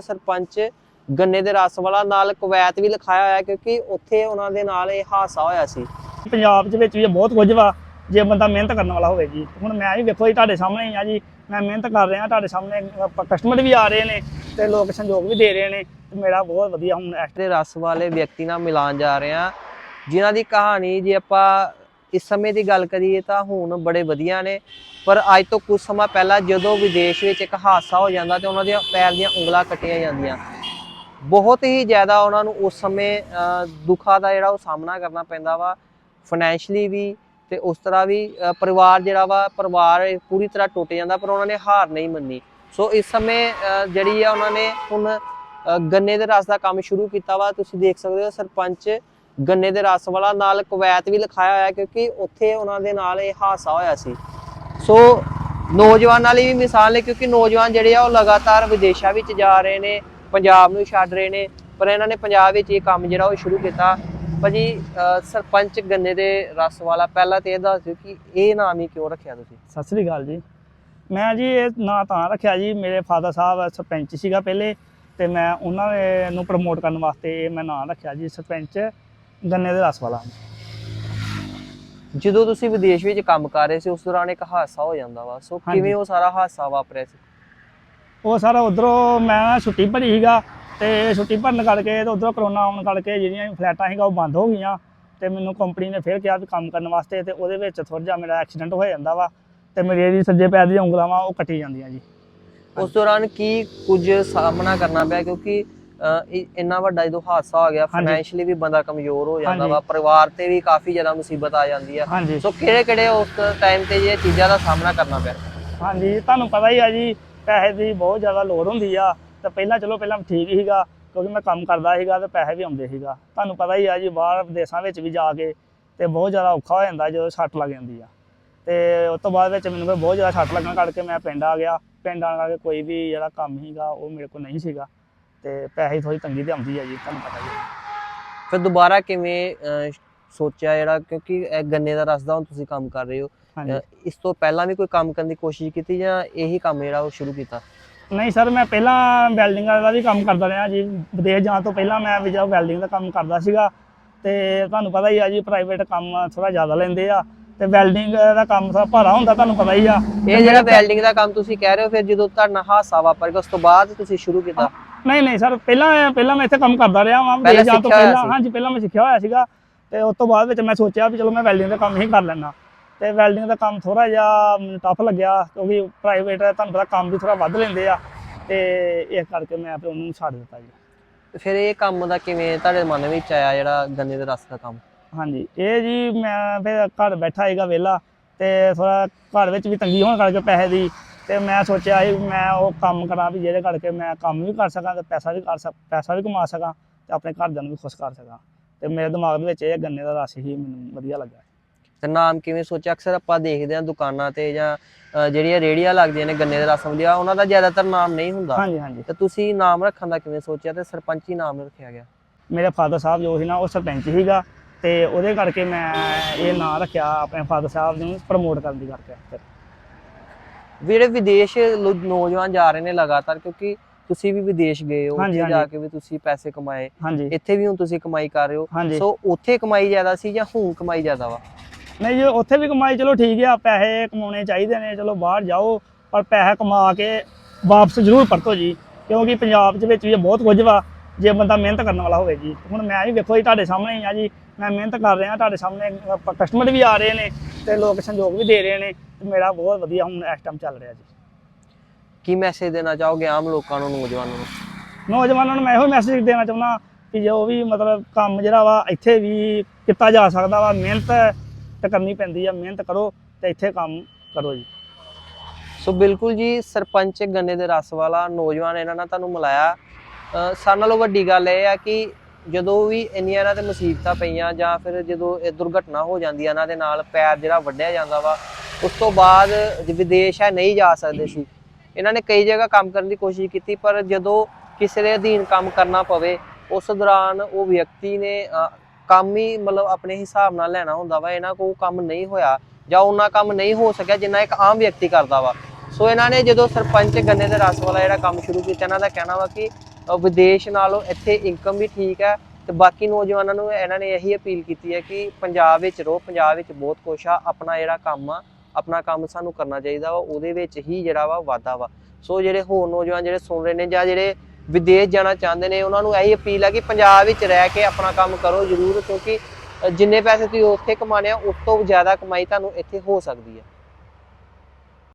ਸਰਪੰਚ ਗੰਨੇ ਦੇ ਰਸ ਵਾਲਾ ਨਾਲ ਕੁਵੈਤ ਵੀ ਲਿਖਾਇਆ ਹੋਇਆ ਕਿਉਂਕਿ ਉੱਥੇ ਉਹਨਾਂ ਦੇ ਨਾਲ ਇਹ ਹਾਦਸਾ ਹੋਇਆ ਸੀ। ਪੰਜਾਬ ਦੇ ਵਿੱਚ ਵੀ ਬਹੁਤ ਕੁਝ ਵਾ ਜੇ ਬੰਦਾ ਮਿਹਨਤ ਕਰਨ ਵਾਲਾ ਹੋਵੇ ਜੀ। ਹੁਣ ਮੈਂ ਵੀ ਵੇਖੋ ਜੀ ਤੁਹਾਡੇ ਸਾਹਮਣੇ ਆ ਜੀ। ਮੈਂ ਮਿਹਨਤ ਕਰ ਰਿਹਾ ਤੁਹਾਡੇ ਸਾਹਮਣੇ ਕਸਟਮਰ ਵੀ ਆ ਰਹੇ ਨੇ ਤੇ ਲੋਕ ਸੰਯੋਗ ਵੀ ਦੇ ਰਹੇ ਨੇ ਮੇਰਾ ਬਹੁਤ ਵਧੀਆ ਹੁਣ ਦੇ ਰਸ ਵਾਲੇ ਵਿਅਕਤੀ ਨਾਲ ਮਿਲਾਨ ਜਾ ਰਹੇ ਹਾਂ। ਜਿਨ੍ਹਾਂ ਦੀ ਕਹਾਣੀ ਜੇ ਆਪਾਂ ਇਸ ਸਮੇਂ ਦੀ ਗੱਲ ਕਰੀਏ ਤਾਂ ਹੁਣ ਬੜੇ ਵਧੀਆ ਨੇ। ਪਰ ਅੱਜ ਤੋਂ ਕੁਝ ਸਮਾਂ ਪਹਿਲਾਂ ਜਦੋਂ ਵਿਦੇਸ਼ ਵਿੱਚ ਇੱਕ ਹਾਦਸਾ ਹੋ ਜਾਂਦਾ ਤੇ ਉਹਨਾਂ ਦੀਆਂ ਪੈਰ ਦੀਆਂ ਉਂਗਲਾਂ ਕੱਟੀਆਂ ਜਾਂਦੀਆਂ। ਬਹੁਤ ਹੀ ਜ਼ਿਆਦਾ ਉਹਨਾਂ ਨੂੰ ਉਸ ਸਮੇਂ ਦੁੱਖਾਂ ਦਾ ਜਿਹੜਾ ਉਹ ਸਾਹਮਣਾ ਕਰਨਾ ਪੈਂਦਾ ਵਾ। ਫਾਈਨੈਂਸ਼ਲੀ ਵੀ ਤੇ ਉਸ ਤਰ੍ਹਾਂ ਵੀ ਪਰਿਵਾਰ ਜਿਹੜਾ ਵਾ, ਪਰਿਵਾਰ ਪੂਰੀ ਤਰ੍ਹਾਂ ਟੁੱਟ ਜਾਂਦਾ ਪਰ ਉਹਨਾਂ ਨੇ ਹਾਰ ਨਹੀਂ ਮੰਨੀ। ਸੋ ਇਸ ਸਮੇਂ ਜਿਹੜੀ ਆ ਉਹਨਾਂ ਨੇ ਹੁਣ ਗੰਨੇ ਦੇ ਰਸ ਦਾ ਕੰਮ ਸ਼ੁਰੂ ਕੀਤਾ ਵਾ। ਤੁਸੀਂ ਦੇਖ ਸਕਦੇ ਹੋ ਸਰਪੰਚ ਗੰਨੇ ਦੇ ਰਸ ਵਾਲਾ ਨਾਲ ਕੁਵੈਤ ਵੀ ਲਿਖਾਇਆ ਹੋਇਆ ਕਿਉਂਕਿ ਉੱਥੇ ਉਹਨਾਂ ਦੇ ਨਾਲ ਇਹ ਹਾਦਸਾ ਹੋਇਆ ਸੀ। ਸੋ ਨੌਜਵਾਨਾਂ ਲਈ ਵੀ ਮਿਸਾਲ ਨੇ ਕਿਉਂਕਿ ਨੌਜਵਾਨ ਜਿਹੜੇ ਆ ਉਹ ਲਗਾਤਾਰ ਵਿਦੇਸ਼ਾਂ ਵਿੱਚ ਜਾ ਰਹੇ ਨੇ, ਪੰਜਾਬ ਨੂੰ ਛੱਡ ਰਹੇ ਨੇ, ਪਰ ਇਹਨਾਂ ਨੇ ਪੰਜਾਬ ਵਿੱਚ ਇਹ ਕੰਮ ਜਿਹੜਾ ਉਹ ਸ਼ੁਰੂ ਕੀਤਾ। ਭਾਜੀ ਸਰਪੰਚ ਗੰਨੇ ਦੇ ਰਸ ਵਾਲਾ, ਪਹਿਲਾਂ ਤੇ ਇਹ ਦੱਸ ਦਿਓ ਕਿ ਇਹ ਨਾਮ ਹੀ ਕਿਉਂ ਰੱਖਿਆ ਤੁਸੀਂ? ਸਤਿ ਸ੍ਰੀ ਅਕਾਲ ਜੀ। ਮੈਂ ਜੀ ਇਹ ਨਾਂ ਤਾਂ ਰੱਖਿਆ ਜੀ, ਮੇਰੇ ਫਾਦਰ ਸਾਹਿਬ ਸਰਪੰਚ ਸੀਗਾ ਪਹਿਲੇ, ਤੇ ਮੈਂ ਉਹਨਾਂ ਨੂੰ ਪ੍ਰਮੋਟ ਕਰਨ ਵਾਸਤੇ ਇਹ ਮੈਂ ਨਾਂ ਰੱਖਿਆ ਜੀ, ਸਰਪੰਚ। ਗੰਨੇ ਦੇ ਰਸ ਵਾਲਾ। ਜਦੋਂ ਤੁਸੀਂ ਵਿਦੇਸ਼ ਵਿੱਚ ਕੰਮ ਕਰ ਰਹੇ ਸੀ ਉਸ ਦੌਰਾਨ ਇੱਕ ਹਾਦਸਾ ਹੋ ਜਾਂਦਾ ਵਾ। ਸੋ ਹਾਂਜੀ। ਕਿਵੇਂ ਉਹ ਸਾਰਾ ਹਾਦਸਾ ਵਾਪਰਿਆ ਸੀ? ਉਹ ਸਾਰਾ ਉਧਰੋਂ ਮੈਂ ਨਾ ਛੁੱਟੀ ਭਰੀ ਸੀਗਾ ਤੇ ਛੁੱਟੀ ਭਰਨ ਕਰਕੇ ਤੇ ਉਧਰੋਂ ਕਰੋਨਾ ਆਉਣ ਕਰਕੇ ਜਿਹੜੀਆਂ ਫਲੈਟਾਂ ਸੀਗਾ ਉਹ ਬੰਦ ਹੋ ਗਈਆਂ ਤੇ ਮੈਨੂੰ ਕੰਪਨੀ ਨੇ ਫਿਰ ਕਿਹਾ ਵੀ ਕੰਮ ਕਰਨ ਵਾਸਤੇ ਤੇ ਉਹਦੇ ਵਿੱਚ ਥੋੜਾ ਜਿਹਾ ਮੇਰਾ ਐਕਸੀਡੈਂਟ ਹੋ ਜਾਂਦਾ ਵਾ ਤੇ ਮੇਰੀ ਜਿਹੜੀ ਸੱਜੇ ਪੈਰ ਦੀਆਂ ਉਂਗਲਾਂ ਵਾ ਉਹ ਕੱਟੀ ਜਾਂਦੀਆਂ ਜੀ। ਉਸ ਦੌਰਾਨ ਕੀ ਕੁਝ ਸਾਹਮਣਾ ਕਰਨਾ ਪਿਆ ਕਿਉਂਕਿ ਇੰਨਾ ਵੱਡਾ ਜਦੋਂ ਹਾਦਸਾ ਹੋ ਗਿਆ। ਫਾਈਨੈਂਸ਼ਲੀ ਵੀ ਬੰਦਾ ਕਮਜ਼ੋਰ ਹੋ ਜਾਂਦਾ। ਵਾ ਪਰਿਵਾਰ ਤੇ ਵੀ ਕਾਫੀ ਜ਼ਿਆਦਾ ਮੁਸੀਬਤ ਆ ਜਾਂਦੀ ਆ। ਸੋ ਕਿਹੜੇ ਕਿਹੜੇ ਉਸ ਟਾਈਮ ਤੇ ਇਹ ਚੀਜ਼ਾਂ ਦਾ ਸਾਹਮਣਾ ਕਰਨਾ ਪਿਆ? ਹਾਂਜੀ ਤੁਹਾਨੂੰ ਪਤਾ ਹੀ ਆ ਜੀ ਪੈਸੇ ਦੀ ਬਹੁਤ ਜ਼ਿਆਦਾ ਲੋੜ ਹੁੰਦੀ ਆ। ਤੇ ਪਹਿਲਾਂ ਚਲੋ ਪਹਿਲਾਂ ਠੀਕ ਸੀਗਾ ਕਿਉਂਕਿ ਮੈਂ ਕੰਮ ਕਰਦਾ ਸੀਗਾ ਤੇ ਪੈਸੇ ਵੀ ਆਉਂਦੇ ਸੀਗਾ। ਤੁਹਾਨੂੰ ਪਤਾ ਹੀ ਆ ਜੀ ਬਾਹਰ ਵਿਦੇਸ਼ਾਂ ਵਿੱਚ ਵੀ ਜਾ ਕੇ ਤੇ ਬਹੁਤ ਜ਼ਿਆਦਾ ਔਖਾ ਹੋ ਜਾਂਦਾ ਜਦੋਂ ਸੱਟ ਲੱਗ ਜਾਂਦੀ ਆ। ਤੇ ਉਸ ਤੋਂ ਬਾਅਦ ਵਿੱਚ ਮੈਨੂੰ ਬਹੁਤ ਜ਼ਿਆਦਾ ਸੱਟ ਲੱਗਣ ਕਰਕੇ ਮੈਂ ਪਿੰਡ ਆ ਗਿਆ। ਪਿੰਡ ਆਉਣ ਕਰਕੇ ਕੋਈ ਵੀ ਜਿਹੜਾ ਕੰਮ ਸੀਗਾ ਉਹ ਮੇਰੇ ਕੋਲ ਨਹੀਂ ਸੀਗਾ। ਤੇ ਪੈਸੇ ਥੋੜੀ ਤੰਗੀ ਤੇ ਆਉਂਦੀ ਆ ਜੀ ਤੁਹਾਨੂੰ ਪਤਾ ਹੀ ਆ। ਫਿਰ ਦੁਬਾਰਾ ਕਿਵੇਂ ਅਹ, ਸੋਚਿਆ ਜਿਹੜਾ ਕਿਉਂਕਿ ਇਹ ਗੰਨੇ ਦਾ ਰਸ ਦਾ ਹੁਣ ਤੁਸੀਂ ਕੰਮ ਕਰ ਰਹੇ ਹੋ। ਹਾਂਜੀ। ਅਹ, ਇਸ ਤੋਂ ਪਹਿਲਾਂ ਵੀ ਕੋਈ ਕੰਮ ਕਰਨ ਦੀ ਕੋਸ਼ਿਸ਼ ਕੀਤੀ ਜਾਂ ਇਹੀ ਕੰਮ ਜਿਹੜਾ ਉਹ ਸ਼ੁਰੂ ਕੀਤਾ? ਨਹੀਂ ਸਰ ਮੈਂ ਪਹਿਲਾਂ ਵੈਲਡਿੰਗ ਦਾ ਵੀ ਕੰਮ ਕਰਦਾ ਰਿਹਾ ਜੀ। ਵਿਦੇਸ਼ ਜਾਣ ਤੋਂ ਪਹਿਲਾਂ ਮੈਂ ਵੀ ਜਦੋਂ ਵੈਲਡਿੰਗ ਦਾ ਕੰਮ ਕਰਦਾ ਸੀਗਾ ਤੇ ਤੁਹਾਨੂੰ ਪਤਾ ਹੀ ਆ ਜੀ ਪ੍ਰਾਈਵੇਟ ਕੰਮ ਥੋੜਾ ਜ਼ਿਆਦਾ ਲੈਂਦੇ ਆ। ਤੇ ਵੈਲਡਿੰਗ ਦਾ ਕੰਮ ਥੋੜਾ ਭਾਰਾ ਹੁੰਦਾ ਤੁਹਾਨੂੰ ਪਤਾ ਹੀ ਆ। ਇਹ ਜਿਹੜਾ ਵੈਲਡਿੰਗ ਦਾ ਕੰਮ ਤੁਸੀਂ ਕਹਿ ਰਹੇ ਹੋ ਫਿਰ ਜਦੋਂ ਤੁਹਾਡਾ ਹਾਦਸਾ ਵਾਪਰ ਗਿਆ ਉਸ ਤੋਂ ਬਾਅਦ ਤੁਸੀਂ ਸ਼ੁਰੂ ਕੀਤਾ? ਨਹੀਂ ਨਹੀਂ ਸਰ ਪਹਿਲਾਂ ਪਹਿਲਾਂ ਮੈਂ ਇੱਥੇ ਕੰਮ ਕਰਦਾ ਰਿਹਾ ਵਾਂ ਵਿਦੇਸ਼ ਜਾਣ ਤੋਂ ਪਹਿਲਾਂ। ਹਾਂਜੀ ਪਹਿਲਾਂ ਮੈਂ ਸਿੱਖਿਆ ਹੋਇਆ ਸੀਗਾ ਤੇ ਉਸ ਤੋਂ ਬਾਅਦ ਵਿੱਚ ਮੈਂ ਸੋਚਿਆ ਵੀ ਚਲੋ ਮੈਂ ਵੈਲਡਿੰਗ ਦਾ ਕੰਮ ਹੀ ਕਰ ਲੈਣਾ ਤੇ ਵੈਲਡਿੰਗ ਦਾ ਕੰਮ ਥੋੜਾ ਜਿਹਾ ਟਫ ਲੱਗਿਆ ਕਿਉਂਕਿ ਪ੍ਰਾਈਵੇਟ ਤੁਹਾਨੂੰ ਪਤਾ ਕੰਮ ਵੀ ਥੋੜਾ ਵੱਧ ਲੈਂਦੇ ਆ ਤੇ ਇਸ ਕਰਕੇ ਮੈਂ ਫਿਰ ਉਹਨੂੰ ਛੱਡ ਦਿੱਤਾ ਜੀ। ਤੇ ਫਿਰ ਇਹ ਕੰਮ ਦਾ ਕਿਵੇਂ ਤੁਹਾਡੇ ਮਨ ਵਿੱਚ ਆਇਆ ਜਿਹੜਾ ਗੰਨੇ ਦੇ ਰਸ ਦਾ ਕੰਮ? ਹਾਂਜੀ ਇਹ ਜੀ ਮੈਂ ਫਿਰ ਘਰ ਬੈਠਾ ਸੀਗਾ ਵਿਹਲਾ ਤੇ ਥੋੜਾ ਘਰ ਵਿੱਚ ਵੀ ਤੰਗੀ ਹੋਣ ਕਰਕੇ ਪੈਸੇ ਦੀ ਤੇ ਮੈਂ ਸੋਚਿਆ ਸੀ ਮੈਂ ਉਹ ਕੰਮ ਕਰਾਂ ਵੀ ਜਿਹਦੇ ਕਰਕੇ ਮੈਂ ਕੰਮ ਵੀ ਕਰ ਸਕਾਂ ਤੇ ਪੈਸਾ ਵੀ ਕਰ ਸਕ ਪੈਸਾ ਵੀ ਕਮਾ ਸਕਾਂ ਤੇ ਆਪਣੇ ਘਰਦਿਆਂ ਨੂੰ ਵੀ ਖੁਸ਼ ਕਰ ਸਕਾਂ। ਤੇ ਮੇਰੇ ਦਿਮਾਗ ਦੇ ਵਿੱਚ ਇਹ ਗੰਨੇ ਦਾ ਰਸ ਹੀ ਮੈਨੂੰ ਵਧੀਆ ਲੱਗਾ। ਤੇ ਨਾਮ ਕਿਵੇਂ ਸੋਚਿਆ? ਅਕਸਰ ਆਪਾਂ ਦੇਖਦੇ ਹਾਂ ਦੁਕਾਨਾਂ ਤੇ ਜਾਂ ਜਿਹੜੀਆਂ ਰੇੜੀਆਂ ਲੱਗਦੀਆਂ ਨੇ ਗੰਨੇ ਦੇ ਰਸ ਵਾਲੀਆਂ ਉਹਨਾਂ ਦਾ ਜ਼ਿਆਦਾਤਰ ਨਾਮ ਨਹੀਂ ਹੁੰਦਾ। ਹਾਂਜੀ ਹਾਂਜੀ। ਤੇ ਤੁਸੀਂ ਨਾਮ ਰੱਖਣ ਦਾ ਕਿਵੇਂ ਸੋਚਿਆ ਤੇ ਸਰਪੰਚੀ ਨਾਮ ਰੱਖਿਆ ਗਿਆ? ਮੇਰੇ ਫਾਦਰ ਸਾਹਿਬ ਜੋ ਸੀ ਨਾ ਉਹ ਸਰਪੰਚ ਸੀਗਾ ਤੇ ਉਹਦੇ ਕਰਕੇ ਮੈਂ ਇਹ ਨਾਂ ਰੱਖਿਆ ਆਪਣੇ ਫਾਦਰ ਸਾਹਿਬ ਨੂੰ ਪ੍ਰਮੋਟ ਕਰਨ ਦੀ ਕਰਕੇ। ਜਿਹੜੇ ਵਿਦੇਸ਼ ਨੌਜਵਾਨ ਜਾ ਰਹੇ ਨੇ ਲਗਾਤਾਰ ਕਿਉਂਕਿ ਤੁਸੀਂ ਵੀ ਵਿਦੇਸ਼ ਗਏ ਹੋ ਉੱਥੇ ਜਾ। ਕੇ ਵੀ ਤੁਸੀਂ ਪੈਸੇ ਕਮਾਏ। ਇੱਥੇ ਵੀ ਹੁਣ ਤੁਸੀਂ ਕਮਾਈ ਕਰ ਰਹੇ ਹੋ। ਸੋ ਉੱਥੇ ਕਮਾਈ ਜ਼ਿਆਦਾ ਸੀ ਜਾਂ ਹੁਣ ਕਮਾਈ ਜ਼ਿਆਦਾ ਵਾ? ਨਹੀਂ ਜੀ ਉੱਥੇ ਵੀ ਕਮਾਈ ਚਲੋ ਠੀਕ ਆ ਪੈਸੇ ਕਮਾਉਣੇ ਚਾਹੀਦੇ ਨੇ ਚਲੋ ਬਾਹਰ ਜਾਓ ਪਰ ਪੈਸਾ ਕਮਾ ਕੇ ਵਾਪਸ ਜ਼ਰੂਰ ਪਰਤੋ ਜੀ ਕਿਉਂਕਿ ਪੰਜਾਬ ਦੇ ਵਿੱਚ ਵੀ ਬਹੁਤ ਕੁਝ ਵਾ ਜੇ ਬੰਦਾ ਮਿਹਨਤ ਕਰਨ ਵਾਲਾ ਹੋਵੇ ਜੀ। ਹੁਣ ਮੈਂ ਵੀ ਵੇਖੋ ਜੀ ਤੁਹਾਡੇ ਸਾਹਮਣੇ ਹੀ ਆ ਜੀ ਮੈਂ ਮਿਹਨਤ ਕਰ ਰਿਹਾ ਤੁਹਾਡੇ ਸਾਹਮਣੇ ਕਸਟਮਰ ਵੀ ਆ ਰਹੇ ਨੇ ਤੇ ਲੋਕ ਸੰਯੋਗ ਵੀ ਦੇ ਰਹੇ ਨੇ। ਮੇਰਾ ਬਹੁਤ ਵਧੀਆ ਹੁਣ ਇਸ ਟਾਈਮ ਚੱਲ ਰਿਹਾ ਜੀ। ਕੀ ਮੈਸੇਜ ਦੇਣਾ ਚਾਹੋਗੇ ਆਮ ਲੋਕਾਂ ਨੂੰ ਨੌਜਵਾਨਾਂ ਨੂੰ? ਨੌਜਵਾਨਾਂ ਨੂੰ ਮੈਂ ਇਹੋ ਮੈਸੇਜ ਦੇਣਾ ਚਾਹੁੰਦਾ ਕਿ ਜੋ ਵੀ ਮਤਲਬ ਕੰਮ ਜਿਹੜਾ ਵਾ ਇੱਥੇ ਵੀ ਕੀਤਾ ਜਾ ਸਕਦਾ ਵਾ ਮਿਹਨਤ ਤੇ ਕਰਨੀ ਪੈਂਦੀ ਆ ਮਿਹਨਤ ਕਰੋ ਤੇ ਇੱਥੇ ਕੰਮ ਕਰੋ ਜੀ। ਸੋ ਬਿਲਕੁਲ ਜੀ ਸਰਪੰਚ ਗੰਨੇ ਦੇ ਰਸ ਵਾਲਾ ਨੌਜਵਾਨ ਇਹਨਾਂ ਨਾਲ ਤੁਹਾਨੂੰ ਮਿਲਾਇਆ। ਸਾਰਿਆਂ ਨਾਲੋਂ ਵੱਡੀ ਗੱਲ ਇਹ ਆ ਕਿ ਜਦੋਂ ਵੀ ਇੰਨੀਆਂ ਇਹਨਾਂ ਤੇ ਮੁਸੀਬਤਾਂ ਪਈਆਂ ਜਾਂ ਫਿਰ ਜਦੋਂ ਇਹ ਦੁਰਘਟਨਾ ਹੋ ਜਾਂਦੀ ਆ ਇਹਨਾਂ ਦੇ ਨਾਲ ਪੈਰ ਜਿਹੜਾ ਵੱਢਿਆ ਜਾਂਦਾ ਵਾ ਉਸ ਤੋਂ ਬਾਅਦ ਵਿਦੇਸ਼ ਹੈ, ਨਹੀਂ ਜਾ ਸਕਦੇ ਸੀ। ਇਹਨਾਂ ਨੇ ਕਈ ਜਗ੍ਹਾ ਕੰਮ ਕਰਨ ਦੀ ਕੋਸ਼ਿਸ਼ ਕੀਤੀ, ਪਰ ਜਦੋਂ ਕਿਸੇ ਦੇ ਅਧੀਨ ਕੰਮ ਕਰਨਾ ਪਵੇ, ਉਸ ਦੌਰਾਨ ਉਹ ਵਿਅਕਤੀ ਨੇ ਕੰਮ ਹੀ ਮਤਲਬ ਆਪਣੇ ਹਿਸਾਬ ਨਾਲ ਲੈਣਾ ਹੁੰਦਾ ਵਾ, ਇਹਨਾਂ ਕੋਲ ਕੰਮ ਨਹੀਂ ਹੋਇਆ ਜਾਂ ਉਹਨਾਂ ਕੰਮ ਨਹੀਂ ਹੋ ਸਕਿਆ ਜਿੰਨਾ ਇੱਕ ਆਮ ਵਿਅਕਤੀ ਕਰਦਾ ਵਾ। ਸੋ ਇਹਨਾਂ ਨੇ ਜਦੋਂ ਸਰਪੰਚ ਗੰਨੇ ਦੇ ਰਸ ਵਾਲਾ ਜਿਹੜਾ ਕੰਮ ਸ਼ੁਰੂ ਕੀਤਾ, ਇਹਨਾਂ ਦਾ ਕਹਿਣਾ ਵਾ ਕਿ ਵਿਦੇਸ਼ ਨਾਲੋਂ ਇੱਥੇ ਇਨਕਮ ਵੀ ਠੀਕ ਹੈ ਤੇ ਬਾਕੀ ਨੌਜਵਾਨਾਂ ਨੂੰ ਇਹਨਾਂ ਨੇ ਇਹੀ ਅਪੀਲ ਕੀਤੀ ਹੈ ਕਿ ਪੰਜਾਬ ਵਿੱਚ ਰਹੋ, ਪੰਜਾਬ ਵਿੱਚ ਬਹੁਤ ਕੁਛ ਆ, ਆਪਣਾ ਜਿਹੜਾ ਕੰਮ ਆ ਆਪਣਾ ਕੰਮ ਸਾਨੂੰ ਕਰਨਾ ਚਾਹੀਦਾ ਵਾ, ਉਹਦੇ ਵਿੱਚ ਹੀ ਜਿਹੜਾ ਵਾ ਵਾਧਾ ਵਾ। ਸੋ ਜਿਹੜੇ ਹੋਰ ਨੌਜਵਾਨ ਜਿਹੜੇ ਸੁਣ ਰਹੇ ਨੇ ਜਾਂ ਜਿਹੜੇ ਵਿਦੇਸ਼ ਜਾਣਾ ਚਾਹੁੰਦੇ ਨੇ, ਉਹਨਾਂ ਨੂੰ ਇਹੀ ਅਪੀਲ ਆ ਕਿ ਪੰਜਾਬ ਵਿੱਚ ਰਹਿ ਕੇ ਆਪਣਾ ਕੰਮ ਕਰੋ ਜ਼ਰੂਰ, ਕਿਉਂਕਿ ਜਿੰਨੇ ਪੈਸੇ ਤੁਸੀਂ ਉੱਥੇ ਕਮਾਣੇ ਆ, ਉਸ ਤੋਂ ਜ਼ਿਆਦਾ ਕਮਾਈ ਤੁਹਾਨੂੰ ਇੱਥੇ ਹੋ ਸਕਦੀ ਹੈ